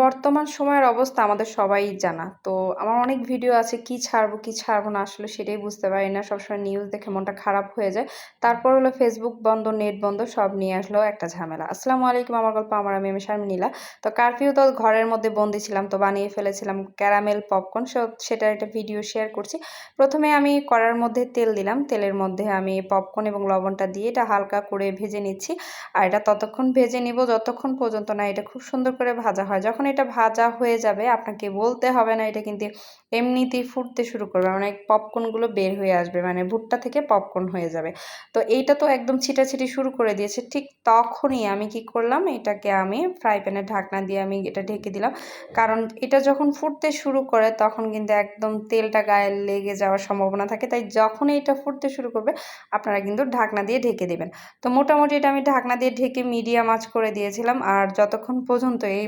বর্তমান সময়ের অবস্থা আমাদের সবাই জানা। তো আমার অনেক ভিডিও আছে কি ছাড়বো, কি ছাড়বো না আসলে সেটাই বুঝতে পারি না। সবসময় নিউজ দেখে মনটা খারাপ হয়ে যায়। তারপর হলো ফেসবুক বন্ধ, নেট বন্ধ সব নিয়ে আসলো একটা ঝামেলা। আসসালামু আলাইকুম আমার গল্প আমার আমি, আমি শারমিন নীলা। তো কারফিউ তো ঘরের মধ্যে বন্দি ছিলাম তো বানিয়ে ফেলেছিলাম ক্যারামেল পপকর্ন সেটার একটা ভিডিও শেয়ার করছি। প্রথমে আমি কড়ার মধ্যে তেল দিলাম। তেলের মধ্যে আমি পপকর্ন এবং লবণটা দিয়ে এটা হালকা করে ভেজে নিচ্ছি। আর এটা ততক্ষণ ভেজে নিব যতক্ষণ পর্যন্ত না এটা খুব সুন্দর করে ভাজা হয়। যখন এটা ভাজা হয়ে যাবে, আপনাকে বলতে হবে না, এটা কিন্তু এমনিতেই ফুটতে শুরু করবে। মানে পপকর্নগুলো বের হয়ে আসবে মানে ভুট্টা থেকে পপকর্ন হয়ে যাবে। তো এইটা তো একদম ছিটাছিটি শুরু করে দিয়েছে। ঠিক তখনই আমি কি করলাম, এটাকে আমি ফ্রাই প্যানের ঢাকনা দিয়ে আমি এটা ঢেকে দিলাম। কারণ এটা যখন ফুটতে শুরু করে, তখন কিন্তু একদম তেলটা গায়ে লেগে যাওয়ার সম্ভাবনা থাকে। তাই যখন এটা ফুটতে শুরু করবে, আপনারা কিন্তু ঢাকনা দিয়ে ঢেকে দেবেন। তো মোটামুটি এটা আমি ঢাকনা দিয়ে ঢেকে মিডিয়াম আঁচ করে দিয়েছিলাম। আর যতক্ষণ পর্যন্ত এই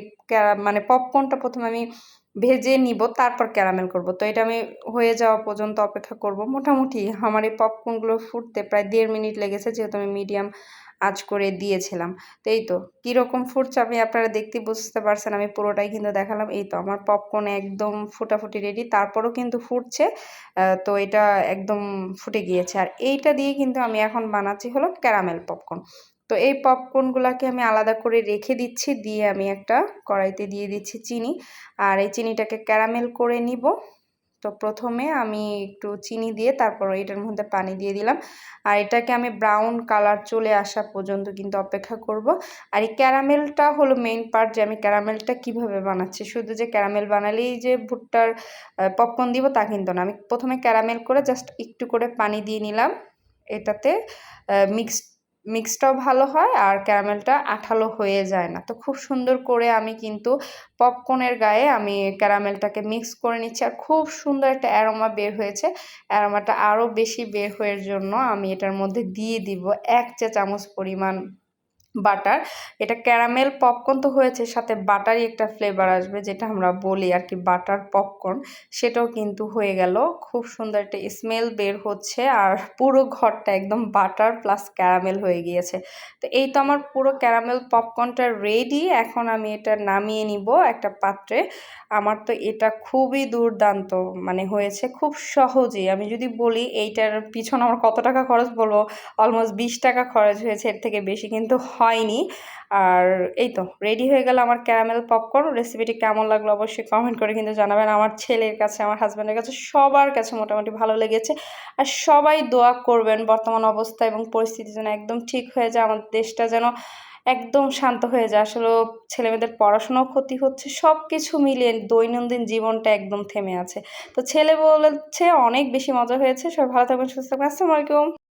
মানে পপকর্নটা প্রথমে আমি ভেজে নিব, তারপর ক্যারামেল করব। তো এটা আমি হয়ে যাওয়া পর্যন্ত অপেক্ষা করব। মোটামুটি আমার এই পপকর্নগুলো ফুটতে প্রায় দেড় মিনিট লেগেছে, যেহেতু আমি মিডিয়াম আঁচ করে দিয়েছিলাম। তো এই তো, কীরকম ফুটছে আমি আপনারা দেখতে বুঝতে পারছেন, আমি পুরোটাই কিন্তু দেখালাম। এই তো, আমার পপকর্ন একদম ফুটাফুটি রেডি তারপরও কিন্তু ফুটছে তো এটা একদম ফুটে গিয়েছে। আর এইটা দিয়ে কিন্তু আমি এখন বানাচ্ছি হলো ক্যারামেল পপকর্ন তো এই পপকর্নগুলোকে আমি আলাদা করে রেখে দিচ্ছি, দিয়ে আমি একটা কড়াইতে দিয়ে দিচ্ছি চিনি। আর এই চিনিটাকে ক্যারামেল করে নিব। তো প্রথমে আমি একটু চিনি দিয়ে তারপর এটার মধ্যে পানি দিয়ে দিলাম। আর এটাকে আমি ব্রাউন কালার চলে আসা পর্যন্ত কিন্তু অপেক্ষা করব। আর এই ক্যারামেলটা হলো মেইন পার্ট যে আমি ক্যারামেলটা কীভাবে বানাচ্ছি। শুধু যে ক্যারামেল বানালেই যে ভুট্টার পপকর্ন দিব তা কিন্তু না। আমি প্রথমে ক্যারামেল করে জাস্ট একটু করে পানি দিয়ে নিলাম। এটাতে মিক্সড মিক্সটাও ভালো হয় আর ক্যারামেলটা আঠালো হয়ে যায় না। তো খুব সুন্দর করে আমি কিন্তু পপকর্নের গায়ে আমি ক্যারামেলটাকে মিক্স করে নিচ্ছি আর খুব সুন্দর একটা অ্যারোমা বের হয়েছে। অ্যারোমাটা আরও বেশি বের হওয়ার জন্য আমি এটার মধ্যে দিয়ে দিব এক চা চামচ পরিমাণ বাটার। এটা ক্যারামেল পপকর্ন তো হয়েছে, সাথে বাটারই একটা ফ্লেভার আসবে, যেটা আমরা বলি আর কি বাটার পপকর্ন। সেটাও কিন্তু হয়ে গেল। খুব সুন্দর একটা স্মেল বের হচ্ছে আর পুরো ঘরটা একদম বাটার প্লাস ক্যারামেল হয়ে গিয়েছে। তো এই তো আমার পুরো ক্যারামেল পপকর্নটা রেডি এখন আমি এটা নামিয়ে নিব একটা পাত্রে। আমার তো এটা খুবই দুর্দান্ত মানে হয়েছে খুব সহজেই আমি যদি বলি এইটার পিছনে আমার কত টাকা খরচ বলব? অলমোস্ট বিশ টাকা খরচ হয়েছে, এর থেকে বেশি কিন্তু হয়নি। আর এই তো রেডি হয়ে গেল আমার ক্যারামেল পপকর্ন রেসিপিটি কেমন লাগল অবশ্যই কমেন্ট করে কিন্তু জানাবেন। আমার ছেলের কাছে, আমার হাজব্যান্ডের কাছে, সবার কাছে মোটামুটি ভালো লেগেছে। আর সবাই দোয়া করবেন বর্তমান অবস্থা এবং পরিস্থিতি যেন একদম ঠিক হয়ে যায়, আমার দেশটা যেন একদম শান্ত হয়ে যায়। আসলে ছেলেমেয়েদের পড়াশোনাও ক্ষতি হচ্ছে সব কিছু মিলিয়ে দৈনন্দিন জীবনটা একদম থেমে আছে। তো ছেলে বলেছে, অনেক বেশি মজা হয়েছে। সবাই ভালো থাকবেন, সুস্থ থাকবেন। আসসালামু আলাইকুম।